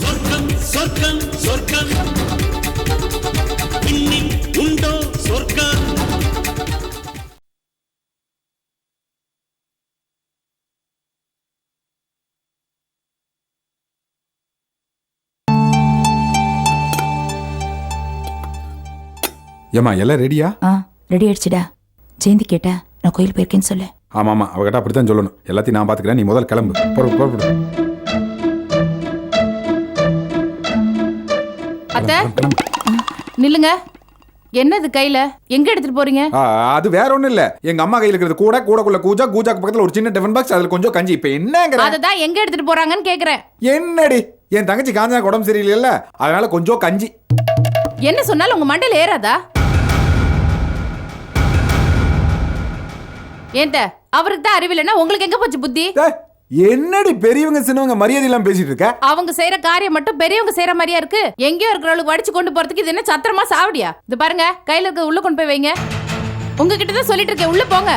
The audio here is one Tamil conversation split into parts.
சொர்க்கம் சொர்க்கம் சொர்க்கம். இன்னில் உண்டோ சொர்க்கம்? ஏம்மா எல்லாம் ரெடியா ஆ ரெடி ஆயிடுச்சுடா. ஜெயந்தி கேட்டா. நான் கோயில் போயிருக்கேன்னு சொல்லு. ஆமா ஆமா அவகிட்ட அப்படித்தான் சொல்லணும். எல்லாத்தையும் நான் பாத்துக்கிறேன் நீ முதல்ல கிளம்பு. புறப்படு புறப்படு அத்தை. நில்லுங்க. என்னது கையில? எங்க எடுத்துட்டு போறீங்க? ஆ, அது வேற ஒண்ணும் இல்ல. எங்க அம்மா கையில இருக்கிறது கூட கூடக்குள்ள கூஜா கூஜாக்கு பக்கத்துல ஒரு சின்ன டிஃபன் பாக்ஸ் அதுல கொஞ்சம் கஞ்சி. இப்ப என்னங்கிற? அததான் எங்க எடுத்துட்டு போறாங்கன்னு கேக்குறேன். என்னடி? என் தங்கச்சி காஞ்சனா உடம்பு சரியில்லைல்ல அதனால கொஞ்சம் கஞ்சி. என்ன சொன்னாலும் உங்க மண்டையில ஏறாதா? ஏன்ட்ட அவருக்கு தான் அறிவில்லைன்னா உங்களுக்கு எங்க போச்சு புத்தி? என்னடி பெரியவங்க சின்னவங்க மரியாதை இல்லாம பேசிட்டு இருக்க? அவங்க செய்யற காரியம் மட்டும் பெரியவங்க செய்யற மாதிரியா இருக்கு? எங்கேயோ இருக்கிறவளுக்கு வடிச்சு கொண்டு போறதுக்கு இது என்ன சத்திரமா சாவடியா? இது பாருங்க கையில இருக்க உள்ள கொண்டு போய் வைங்க. உங்ககிட்ட தான் சொல்லிட்டு இருக்கேன் உள்ள போங்க.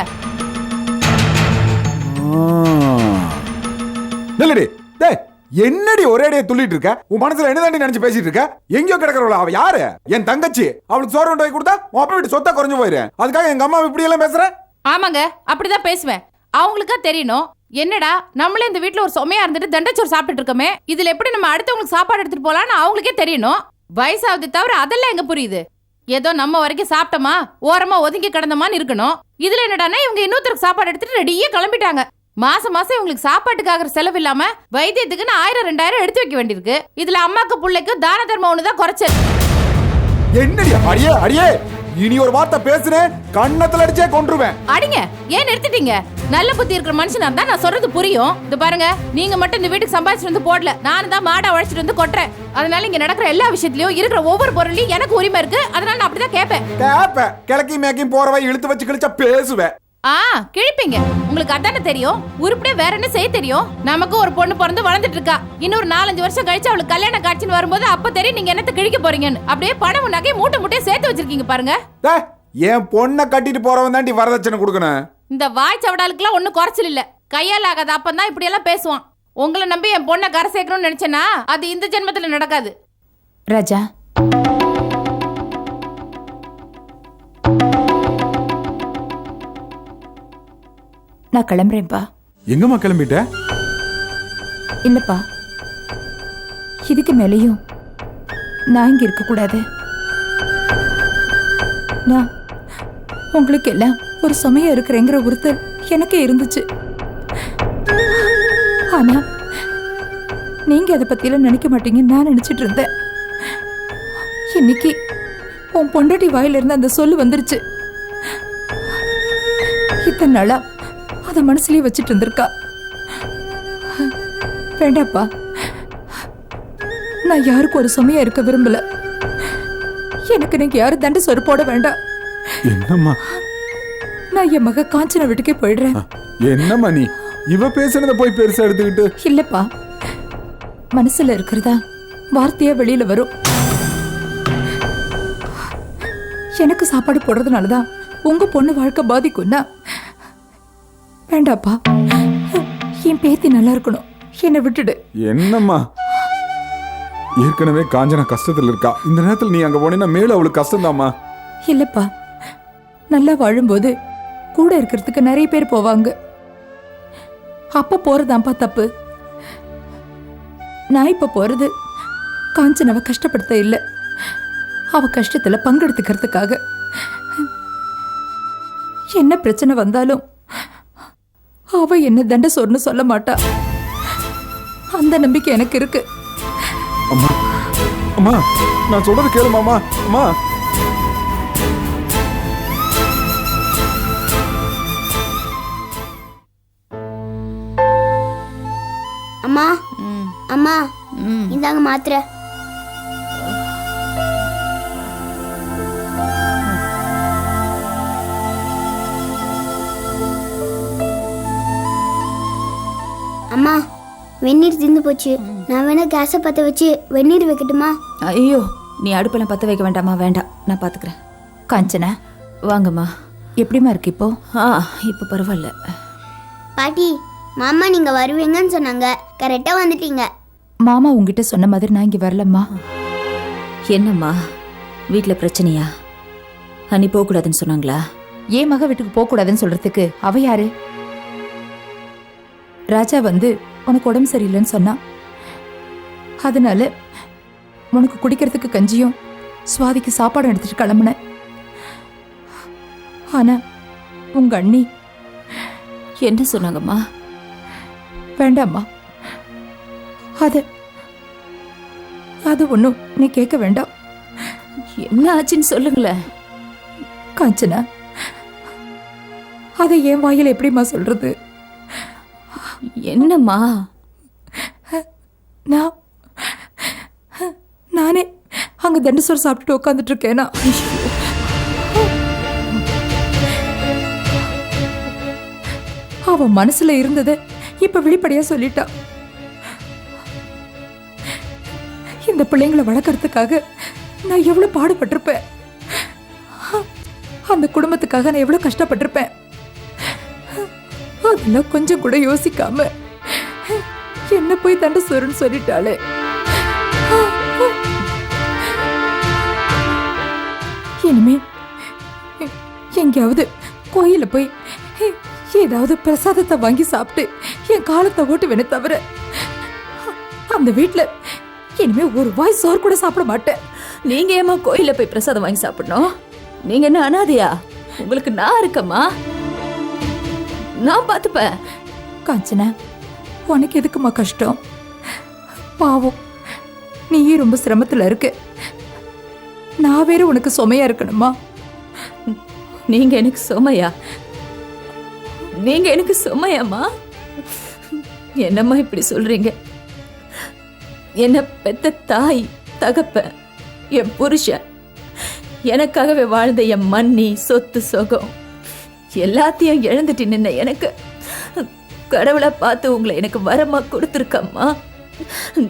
நில்லடி. டேய் என்னடி ஒரே அடியா துள்ளிட்டு இருக்க? உன் மனசுல என்னதாண்டி நினைச்சு பேசிட்டு இருக்க? எங்கேயோ கிடக்குறவள? அவ யாரு? என் தங்கச்சி. அவளுக்கு சோறு கொண்டு போய் கொடுத்தா உன் அப்பா வீட்டு சொத்தா குறைஞ்சு போயிரு. அதுக்காக எங்க அம்மா இப்படி எல்லாம் பேசுற? ஆமாங்க அப்படிதான் பேசுவேன். அவங்களுக்கா தெரியணும். என்னடா நம்மளே இந்த வீட்டுல ஒரு சுமையா இருந்துட்டு தண்டச்சோறு சாப்பிட்டுட்டு இருக்கோமே. இதுல எப்படி நம்ம அடுத்தவங்களுக்கு சாப்பாடு எடுத்துட்டு போலான்னு அவங்களுக்கே தெரியணும். வயசாவது தவிர அதெல்லாம் எங்க புரியுது? ஏதோ நம்ம வரைக்கும் சாப்பிட்டோமா ஓரமா ஒதுங்கி கிடந்தமான்னு இருக்கணும். இதுல என்னடானா இவங்க இன்னொருத்தருக்கு சாப்பாடு எடுத்துட்டு ரெடியே கிளம்பிட்டாங்க. மாசம் மாசம் இவங்களுக்கு சாப்பாட்டுக்காகிற செலவு இல்லாம வைத்தியத்துக்குன்னு ஆயிரம் ரெண்டாயிரம் எடுத்து வைக்க வேண்டியிருக்கு. இதுல அம்மாக்கு பிள்ளைக்கும் தான தர்மம் ஒண்ணுதான் குறைச்சல். என்ன அடியே அடியே! இனி ஒரு வார்த்தை பேசுனேன் கண்ணத்துல அடிச்சே கொன்றுவேன். அடிங்க. ஏன் நிறுத்திட்டீங்க? நல்ல புத்தி இருக்கிற மனுஷனா இருந்தா நான் சொல்றது புரியும். இது பாருங்க நீங்க மட்டும் இந்த வீட்டுக்கு சம்பாதிச்சுட்டு வந்து போடல. நானும் தான் மாடை உழைச்சிட்டு வந்து கொட்டுறேன். அதனால இங்க நடக்கிற எல்லா விஷயத்திலயும் இருக்கிற ஒவ்வொரு பொருளையும் எனக்கு உரிமை இருக்கு. அதனால நான் அப்படிதான் கேட்பேன். கேப்ப கிழக்கி மேக்கியும் போறவ இழுத்து வச்சு கிழிச்சா பேசுவேன். ஆ கிழிப்பீங்க. உங்களுக்கு அதானே தெரியும்? உருப்படியா வேற என்ன செய்ய தெரியும்? நமக்கு ஒரு பொண்ணு பிறந்து வளர்ந்துட்டு இருக்கா இன்னொரு நாலஞ்சு வருஷம் கழிச்சு அவளுக்கு கல்யாண காட்சின்னு வரும்போது அப்ப தெரியும் நீங்க என்னத்த கிழிக்க போறீங்கன்னு. அப்படியே பணம் நகை மூட்டை மூட்டையை சேர்த்து வச்சிருக்கீங்க பாருங்க. என் பொண்ணை கட்டிட்டு போறவன் தாண்டி வரதட்சணை கொடுக்கணும். இந்த வாய் சவடாலுக்குலாம் ஒன்றும் குறைச்சல் இல்ல. கையால் ஆகாத அப்பந்தான் இப்படி எல்லாம் பேசுவான். உங்களை நம்பி என் பொண்ணை கரை சேர்க்கணும்னு நினைச்சேன்னா அது இந்த ஜென்மத்துல நடக்காது. ராஜா நான் கிளம்புறேன்ப்பா. எங்கம்மா கிளம்பிட்ட? இல்லப்பா. இதுக்கு மேலேயும் நான் இங்க இருக்கக்கூடாது நான் உங்களுக்கு எல்லாம் ஒரு சமயம் இருக்கிறேங்கிற ஒருத்தர் எனக்கு இருந்துச்சு. ஆனா நீங்க அதை பத்தியெல்லாம் நினைக்க மாட்டீங்கன்னு நான் நினைச்சிட்டு இருந்தேன். இன்னைக்கு உன் பொண்டாட்டி வாயில இருந்து அந்த சொல்லு வந்துருச்சு. இத்தனை நாளா அதை மனசுலயே வச்சுட்டு இருந்திருக்கா. வேண்டாப்பா. நான் யாருக்கும் ஒரு சுமையா இருக்க விரும்பல. எனக்கு நீங்க யாரும் தண்டை போட வேண்டாம். என்னம்மா? நான் என் மக காஞ்சனா வீட்டுக்கே போயிடுறேன். என்னம்மா நீ? இவ பேசுனத போய் பெருசா எடுத்துக்கிட்டு. இல்லப்பா. மனசுல இருக்கிறதா வார்த்தையா வெளியில வரும். எனக்கு சாப்பாடு போடுறதுனாலதான் உங்க பொண்ணு வாழ்க்கை பாதிக்கும்னா வேண்டாப்பா. என் பேத்தி நல்லா இருக்கணும். என்னை விட்டுடு. என்னம்மா? ஏற்கனவே காஞ்சனா கஷ்டத்துல இருக்கா. இந்த நேரத்துல நீ அங்க போனீன்னா மேல அவளுக்கு கஷ்டம்தாம்மா. இல்லப்பா. நல்லா வாழும்போது கூட இருக்கிறதுக்கு நிறைய பேர் போவாங்க. அப்ப போறதாmpா தப்பு. நான் இப்ப போறது காஞ்சனவ கஷ்டப்படுத்த இல்ல. அவ கஷ்டத்துல பங்கெடுத்துக்கிறதுக்காக. என்ன பிரச்சனை வந்தாலும் அவ என்ன தண்டை சொன்னு சொல்ல மாட்டா. அந்த நம்பிக்கை எனக்கு இருக்கு. அம்மா அம்மா நான் சொல்றது கேளுமாமா அம்மா. அம்மா அம்மா இந்தாங்க மாத்திரை. அம்மா வெந்நீர் தீர்ந்து போச்சு. நான் வேணா கேஸை பற்ற வச்சு வெந்நீர் வைக்கட்டுமா? ஐயோ நீ அடுப்பெல்லாம் பத்த வைக்க வேண்டாமா வேண்டாம். நான் பாத்துக்கிறேன். காஞ்சனா வாங்கம்மா. எப்படிம்மா இருக்கு இப்போ? ஆ இப்போ பரவாயில்ல. பாட்டி மாமா நீங்க வருவீங்கன்னு சொன்னாங்க. கரெக்டா வந்துட்டீங்க. மாமா உங்ககிட்ட சொன்ன மாதிரி நான் இங்க வரலம்மா. என்னம்மா? வீட்டில் பிரச்சனையா? அன்னி போகக்கூடாதுன்னு சொன்னாங்களா? ஏன் மக வீட்டுக்கு போக கூடாதுன்னு சொல்றதுக்கு? அவ யாரு? ராஜா வந்து உனக்கு உடம்பு சரியில்லைன்னு சொன்னான் அதனால உனக்கு குடிக்கிறதுக்கு கஞ்சியும் சுவாதிக்கு சாப்பாடு எடுத்துட்டு கிளம்புனேன். ஆனா உங்க அண்ணி என்ன சொன்னாங்கம்மா? வேண்டாம்மா. அது அது ஒன்றும் நீ கேட்க வேண்டாம். என்ன ஆச்சுன்னு சொல்லுங்களேன். காஞ்சனா அதை என் வாயில எப்படிம்மா சொல்றது? என்னம்மா? நான் நானே அங்கே தண்டசோர் சாப்பிட்டுட்டு உட்காந்துட்டு இருக்கேனா அவன் மனசுல இருந்ததை இப்ப வெளிப்படையா சொல்லிட்டா. இந்த பிள்ளைங்களை வளர்க்கறதுக்காக நான் எவ்வளவு பாடுபட்டிருப்பேன்? அந்த குடும்பத்துக்காக நான் எவ்வளவு கஷ்டப்பட்டிருப்பேன்? அதெல்லாம் கொஞ்சம் கூட யோசிக்காம என்ன போய் தண்டை சொருன்னு சொல்லிட்டாளே. இனிமே எங்கேயாவது கோயில போய் ஏதாவது பிரசாதத்தை வாங்கி சாப்பிட்டு என் காலத்தை ஓட்டுவேனே தவிர அந்த வீட்டில் இனிமே ஒரு வாய் சோறு கூட சாப்பிட மாட்டேன். நீங்க ஏமா கோயில போய் பிரசாதம் வாங்கி சாப்பிடணும்? நீங்க என்ன அனாதையா? உங்களுக்கு நான் இருக்கம்மா? நான் பார்த்துப்பேன். காஞ்சனா உனக்கு எதுக்குமா கஷ்டம்? பாவம் நீயே ரொம்ப சிரமத்துல இருக்க. நான் வேற உனக்கு சுமையா இருக்கணுமா? நீங்க எனக்கு சுமையா? நீங்க எனக்கு சுமையாம்மா? என்னம்மா இப்படி சொல்றீங்க? என்ன பெத்த தாய் தகப்ப என் புருஷன் எனக்காகவே வாழ்ந்த என் மண்ணி சொத்து சுகம். எல்லாத்தையும் இழந்துட்டு நின்ன எனக்கு. கடவுளை பார்த்து உங்களை எனக்கு வரமா கொடுத்துருக்கம்மா.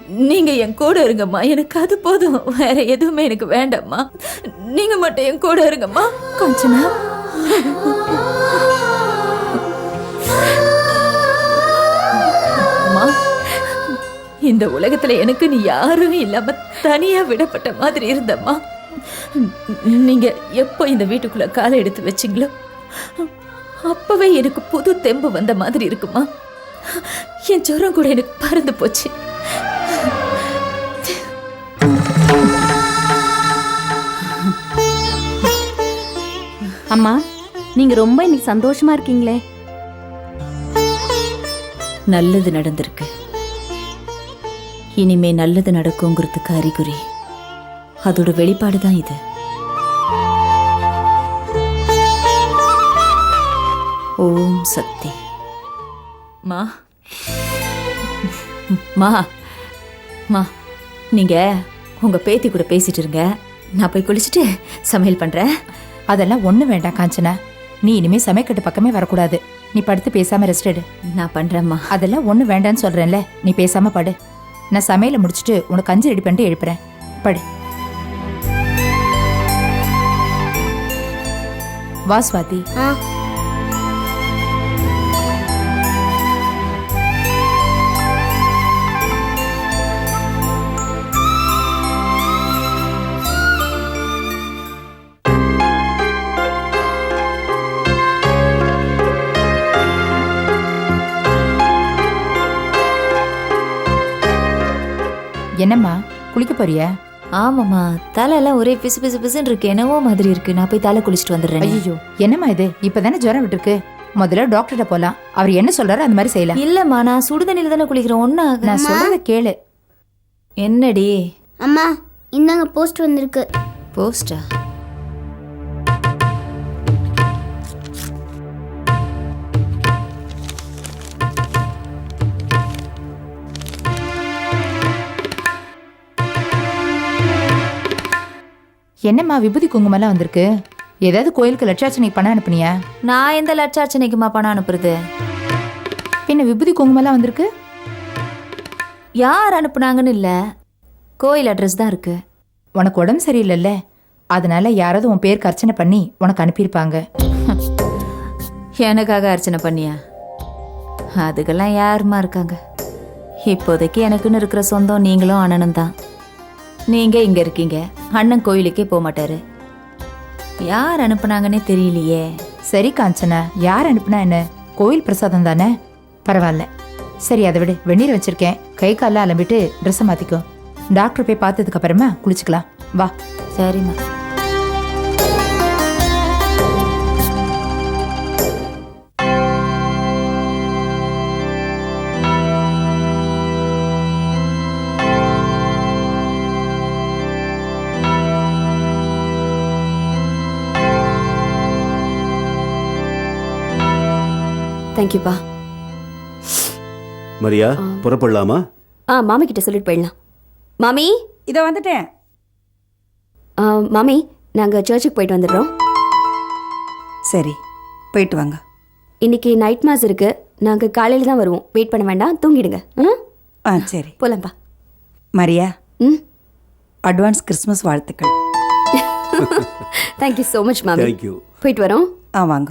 நீங்க என் கூட இருங்கம்மா எனக்கு அது போதும். வேற எதுவுமே எனக்கு வேண்டாம்மா. நீங்க மட்டும் என் கூட இருங்கம்மா. காஞ்சனா? அம்மா இந்த உலகத்துல எனக்கு நீ யாரும் இல்லாம தனியா விடப்பட்ட மாதிரி இருந்தம்மா. நீங்க எப்போ இந்த வீட்டுக்குள்ள காலை எடுத்து வச்சீங்களோ அப்பவே எனக்கு புது தெம்பு வந்த மாதிரி இருக்குமா? என் ஜுரம் கூட எனக்கு பறந்து போச்சு. அம்மா நீங்க ரொம்ப இன்னைக்கு சந்தோஷமா இருக்கீங்களே. நல்லது நடந்திருக்கு. இனிமே நல்லது நடக்குங்கிறதுக்கு அறிகுறி. அதோட வெளிப்பாடு தான் இது. ஓம் சக்தி. மா. மா. மா நீங்க உங்க பேத்தி கூட பேசிட்டு இருங்க. நான் போய் குளிச்சுட்டு சமையல் பண்றேன். அதெல்லாம் ஒண்ணு வேண்டாம் காஞ்சனா. நீ இனிமே சமைக்கட்டு பக்கமே வரக்கூடாது. நீ படுத்து பேசாம ரெஸ்ட் எடு. நான் பண்றேம்மா. அதெல்லாம் ஒண்ணு வேண்டான்னு சொல்றேன்ல. நீ பேசாம படு. நான் சமையலை முடிச்சிட்டு உனக்கு கஞ்சி ரெடி பண்ணிட்டு எழுப்புறேன். படு. வா சுவாதி. ஆ. என்னம்மா குளிக்க போறியா? ஆமாம்மா தலை எல்லாம் ஒரே பிசு பிசு பிசுன்னு இருக்கு என்னவோ மாதிரி இருக்கு. நான் போய் தலை குளிச்சுட்டு வந்துடுறேன். ஐயோ என்னம்மா இது? இப்பதானே ஜுரம் விட்டுருக்கு. முதல்ல டாக்டர்கிட்ட போலாம். அவர் என்ன சொல்றாரோ அந்த மாதிரி செய்யலாம். இல்லம்மா நான் சுடுதண்ணில தானே குளிக்கிறேன். ஒண்ணு நான் சொல்றத கேளு. என்னடி? அம்மா இந்தாங்க போஸ்ட் வந்திருக்கு. போஸ்டா என்னம்மா விபூதி குங்குமம்லாம் வந்திருக்கு? ஏதாவது கோயிலுக்கு லட்சார்ச்சனை பணம் அனுப்புனியா? நான் எந்த லட்சார்ச்சனைக்குமா பணம் அனுப்புறது? பின்ன விபூதி குங்குமம்லாம் வந்திருக்கு? யார் அனுப்புனாங்கன்னு இல்ல. கோயில் அட்ரஸ் தான் இருக்கு. உனக்கு உடம்பு சரியில்லைல்ல? அதனால யாராவது உன் பேருக்கு அர்ச்சனை பண்ணி உனக்கு அனுப்பியிருப்பாங்க. எனக்காக அர்ச்சனை பண்ணியா? அதுக்கெல்லாம் யாருமா இருக்காங்க? இப்போதைக்கு எனக்குன்னு இருக்கிற சொந்தம் நீங்களும் அண்ணனும் தான். நீங்க இங்க இருக்கீங்க. அண்ணன் கோயிலுக்கே போக மாட்டாரு. யார் அனுப்புனாங்கன்னே தெரியலையே. சரி காஞ்சனா. யார் அனுப்புனா என்ன? கோயில் பிரசாதம் தானே? பரவாயில்ல. சரி அதை விடு. வெந்நீர் வச்சிருக்கேன். கை காலில் அலம்பிட்டு ட்ரெஸ்ஸை மாத்திக்கோ. டாக்டர் போய் பார்த்ததுக்கு அப்புறமா குளிச்சுக்கலாம். வா. சரிம்மா. தேங்க்யூப்பா. மரியா புறப்படலாமா? ஆ மாமி கிட்ட சொல்லிட்டு போயிடலாம். மாமி? இதோ வந்துட்டேன். ஆ, மாமி நாங்கள் சர்ச்சுக்கு போயிட்டு வந்துடுறோம். சரி போயிட்டு வாங்க. இன்னைக்கு நைட் மாஸ் இருக்கு. நாங்கள் காலையில் தான் வருவோம். வெயிட் பண்ண வேண்டாம். தூங்கிடுங்க. ம் ஆ சரி. போலாம்ப்பா. மரியா ம்? அட்வான்ஸ் கிறிஸ்மஸ் வாழ்த்துக்கள். தேங்க்யூ ஸோ மச் மாமி. தேங்க்யூ போயிட்டு வரோம். ஆ வாங்க.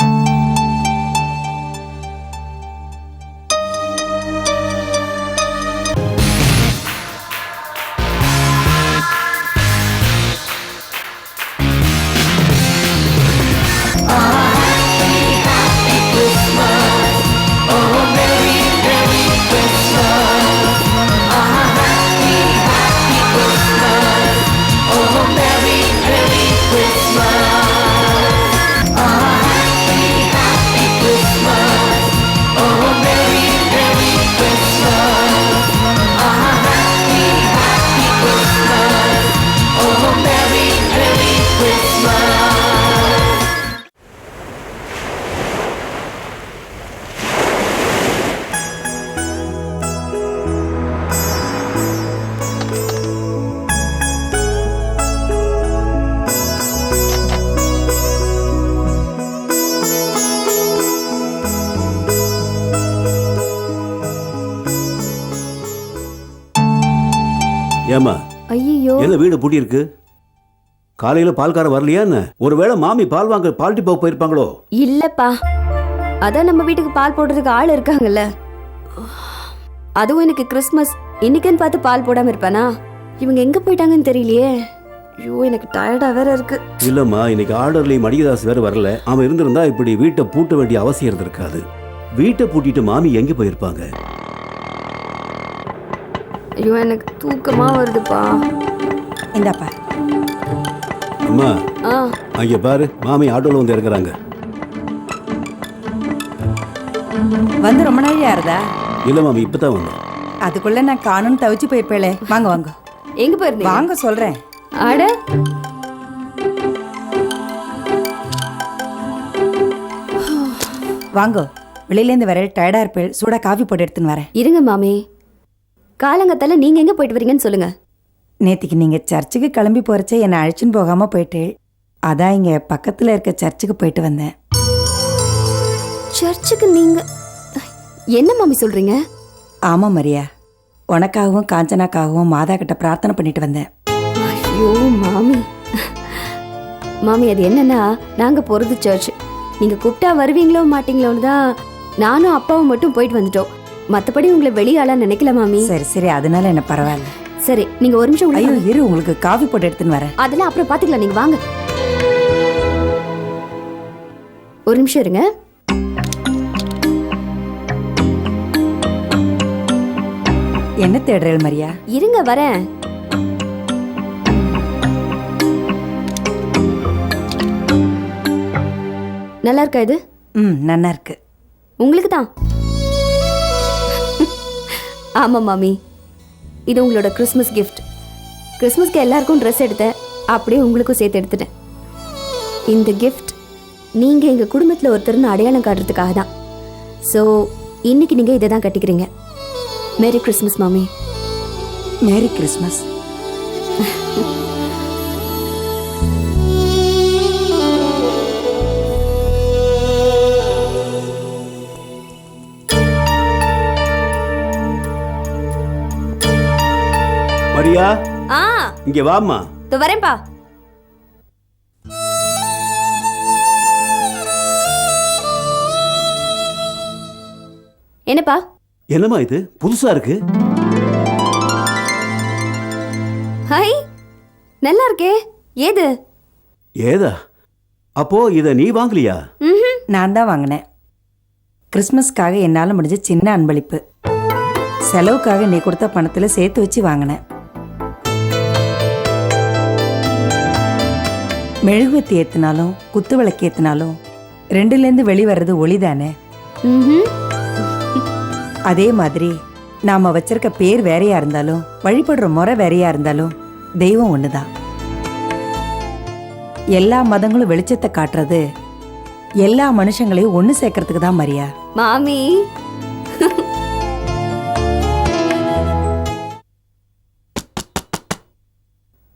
வீடு பூட்டி இருக்கு காலையில பால்காரன் வரலையா என்ன? ஒருவேளை மாமி பால் வாங்க பால் டிப்போ போயிருப்பாங்களோ? இல்லைப்பா. அதான் நம்ம வீட்டுக்கு பால் போடுறதுக்கு ஆள் இருக்காங்கல்ல. அதுவும் எனக்கு கிறிஸ்மஸ். இன்னைக்குன்னு பார்த்து பால் போடாமல் இருப்பானா? இவங்க எங்கே போயிட்டாங்கன்னு தெரியலையே. ஐயோ எனக்கு டயர்டாக வேற இருக்கு. இல்லம்மா இன்னைக்கு ஆர்டர்லயும் மடிகதாஸ் வேற வரல. அவன் இருந்திருந்தா இப்படி வீட்டை பூட்ட வேண்டிய அவசியம் இருந்திருக்காது. வீட்டை பூட்டிட்டு மாமி எங்க போயிருப்பாங்க? ஐயோ எனக்கு தூக்கமாக வருதுப்பா. இந்தாப்பா அம்மா ஆ. அங்க பாரு மாமி ஆட்டோல வந்து இறங்குறாங்க. வந்து ரொம்ப நாள் யாருதா இல்ல மாமி இப்பதான் வந்தேன். அதுக்குள்ள நான் காணும்னு தவிச்சு போயிருப்பேளே. வாங்க வாங்க. எங்கே போயிருந்தீங்க? வாங்க சொல்றேன் அட. வாங்க வெளியிலேருந்து வர டயர்டா இருப்பேள். சூடா காஃபி போட்டு எடுத்துன்னு வரேன். இருங்க மாமி. காலங்கத்தால நீங்க எங்க போயிட்டு வரீங்கன்னு சொல்லுங்க. நேத்திக்கு நீங்க சர்ச்சுக்கு கிளம்பி போறச்சே என்னை அழைச்சின்னு போகாம போயிட்டு அதான் இங்க பக்கத்துல இருக்க சர்ச்சுக்கு போயிட்டு வந்தேன். சர்ச்சுக்கு நீங்க என்ன மாமி சொல்றீங்க? ஆமா மரியா உனக்காகவும் காஞ்சனாக்காகவும் மாதா கிட்ட பிரார்த்தனை பண்ணிட்டு வந்தேன். ஐயோ மாமி மாமி அது என்னன்னா நாங்க போறது சர்ச். நீங்க கூப்பிட்டா வருவீங்களோ மாட்டீங்களோன்னு தான் நானும் அப்பாவும் மட்டும் போயிட்டு வந்துட்டோம். மத்தபடி உங்களை வெளியாளா நினைக்கல மாமி. சரி சரி அதனால என்ன பரவாயில்ல. சரி நீங்க ஒரு நிமிஷம் ஐயோ. இரு உங்களுக்கு காஃபி போட்டு எடுத்துன்னு வரேன். அதெல்லாம் அப்புறம் பாத்துக்கலாம் நீங்க வாங்க. ஒரு நிமிஷம் இருங்க. என்ன தேடுறேள் மரியா? இருங்க வரேன். நல்லா இருக்கா இது? ம் நன்னா இருக்கு. உங்களுக்கு தான்? ஆமாம் மாமி. இது உங்களோட கிறிஸ்மஸ் கிஃப்ட் கிறிஸ்மஸ்க்கு எல்லாருக்கும் ட்ரெஸ் எடுத்தேன். அப்படியே உங்களுக்கும் சேர்த்து எடுத்துட்டேன். இந்த கிஃப்ட் நீங்கள் எங்கள் குடும்பத்தில் ஒருத்தர்னு அடையாளம் காட்டுறதுக்காக தான். ஸோ இன்னைக்கு நீங்கள் இதை தான் கட்டிக்கிறீங்க. மேரி கிறிஸ்மஸ் மாமி. மேரி கிறிஸ்மஸ் மரியா ஆ. இங்க வாம்மா. இதோ வரேன்ப்பா என்னப்பா? என்னம்மா இது? புதுசா இருக்கு. ஹாய் நல்லா இருக்கே. ஏது? ஏதா? அப்போ இத நீ வாங்கலையா. நான் தான் வாங்கினேன். கிறிஸ்மஸ்க்காக என்னால் முடிஞ்ச சின்ன அன்பளிப்பு. செலவுக்காக நீ கொடுத்த பணத்தில் சேர்த்து வச்சு வாங்கினேன். மெழுகுவத்தி ஏற்றினாலும் குத்து விளக்கு ஏற்றினாலும் ரெண்டுலேருந்து வெளிவர்றது ஒளி தானே. அதே மாதிரி நாம வச்சிருக்க பேர் வேறையா இருந்தாலும் வழிபடுற முறை வேறையா இருந்தாலும் தெய்வம் ஒண்ணுதான். எல்லா மதங்களும் வெளிச்சத்தை காட்டுறது எல்லா மனுஷங்களையும் ஒண்ணு சேர்க்கறதுக்கு தான் மரியா? மாமி.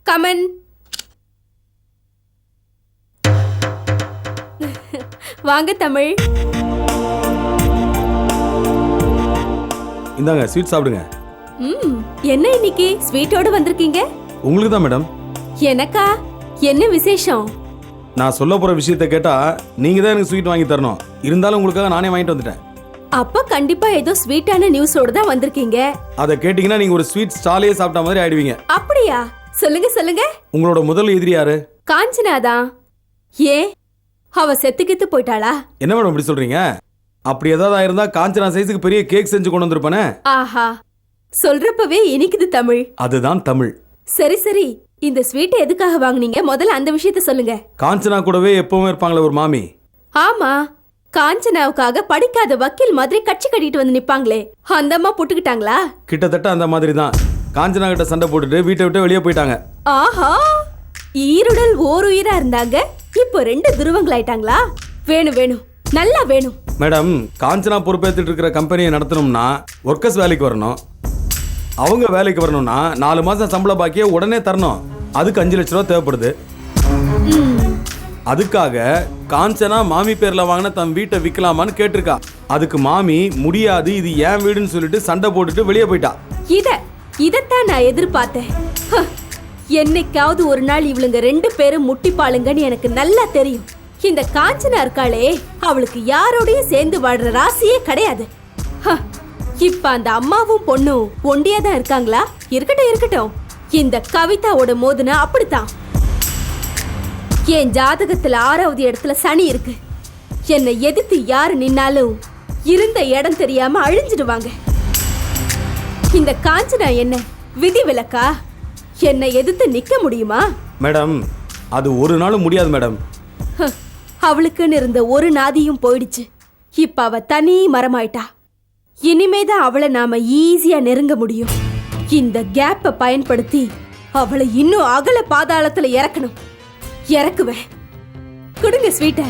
கமன் வாங்க தமிழ். இந்தாங்க ஸ்வீட் சாப்பிடுங்க. ம் என்ன இன்னைக்கு? ஸ்வீட்டோட வந்திருக்கீங்க? உங்களுக்கு தான் மேடம் எனக்கா? என்ன விசேஷம்? நான் சொல்ல போற விஷயத்த கேட்டா நீங்க தான் எனக்கு ஸ்வீட் வாங்கி தரணும். இருந்தாலும் உங்களுக்காக நானே வாங்கிட்டு வந்துட்டேன். அப்ப கண்டிப்பா ஏதோ ஸ்வீட்டான நியூஸோட தான் வந்திருக்கீங்க. அதை கேட்டிங்கன்னா நீங்க ஒரு ஸ்வீட் ஸ்டாலே சாப்பிட்ட மாதிரி ஆயிடுவீங்க. அப்படியா? சொல்லுங்க சொல்லுங்க. உங்களோட முதல் எதிரி யாரு? காஞ்சனாதான். ஏன்? அவ செத்துக்கித்து போயிட்டாளா? என்ன மேடம் இப்படி சொல்றீங்க? அப்படி ஏதாவது ஆயிருந்தா காஞ்சனா சைஸுக்கு பெரிய கேக் செஞ்சு கொண்டு வந்திருப்பானே? ஆஹா. சொல்றப்பவே இனிக்குது தமிழ். அதுதான் தமிழ். சரி சரி. இந்த ஸ்வீட் எதுக்காக வாங்குனீங்க? முதல்ல அந்த விஷயத்த சொல்லுங்க. காஞ்சனா கூடவே எப்பவுமே இருப்பாங்களே ஒரு மாமி? ஆமா. காஞ்சனாவுக்காக படிக்காத வக்கீல் மாதிரி கட்சி கட்டிட்டு வந்து நிப்பாங்களே. அந்த அம்மா புட்டுக்கிட்டாங்களா? கிட்டத்தட்ட அந்த மாதிரி தான் காஞ்சனா கிட்ட சண்டை போட்டுட்டு வீட்டை விட்டு வெளியே போயிட்டாங்க. ஆஹா. ஈருடல் ஓர் உயிரா இருந்தாங்க. இப்போ ரெண்டு துருவங்களாயிட்டாங்களா? வேணும் வேணும் நல்லா வேணும் மேடம் காஞ்சனா பொறுப்பேற்றுட்டு இருக்கிற கம்பெனியை நடத்தணும்னா ஒர்க்கர்ஸ் வேலைக்கு வரணும். அவங்க வேலைக்கு வரணும்னா நாலு மாசம் சம்பள பாக்கிய உடனே தரணும். அதுக்கு அஞ்சு லட்ச ரூபா தேவைப்படுது. அதுக்காக காஞ்சனா மாமி பேர்ல வாங்கின தன் வீட்டை விற்கலாமான்னு கேட்டிருக்கா. அதுக்கு மாமி முடியாது இது என் வீடுன்னு சொல்லிட்டு சண்டை போட்டுட்டு வெளியே போயிட்டா. இத இதத்தான் நான் எதிர்பார்த்தேன். என்னைக்காவது ஒரு நாள் இவளுங்க ரெண்டு பேரும் முட்டிப்பாளுங்கன்னு எனக்கு நல்லா தெரியும். இந்த காஞ்சனா இருக்காளே அவளுக்கு யாரோடையும் சேர்ந்து வாழ்ற ராசியே கிடையாது. ஹ, இப்ப அந்த அம்மாவும் பொண்ணும் ஒண்டியா தான் இருக்காங்களா? இருக்கட்டும் இருக்கட்டும். இந்த கவிதாவோட மோதுனா அப்படித்தான். என் ஜாதகத்துல ஆறாவது இடத்துல சனி இருக்கு. என்னை எதிர்த்து யாரு நின்னாலும் இருந்த இடம் தெரியாம அழிஞ்சிடுவாங்க. இந்த காஞ்சனா என்ன? விதி விலக்கா என்னை எதிர்த்து நிக்க முடியுமா? மேடம் அது ஒரு நாளும் முடியாது மேடம். அவளுக்குன்னு இருந்த ஒரு நாதியும் போயிடுச்சு. இப்ப அவ தனி மரமாயிட்டா. இனிமேதான் அவளை நாம ஈஸியா நெருங்க முடியும். இந்த கேப்பை பயன்படுத்தி அவளை இன்னும் அகல பாதாளத்துல இறக்கணும். இறக்குவேன். கொடுங்க ஸ்வீட்டை.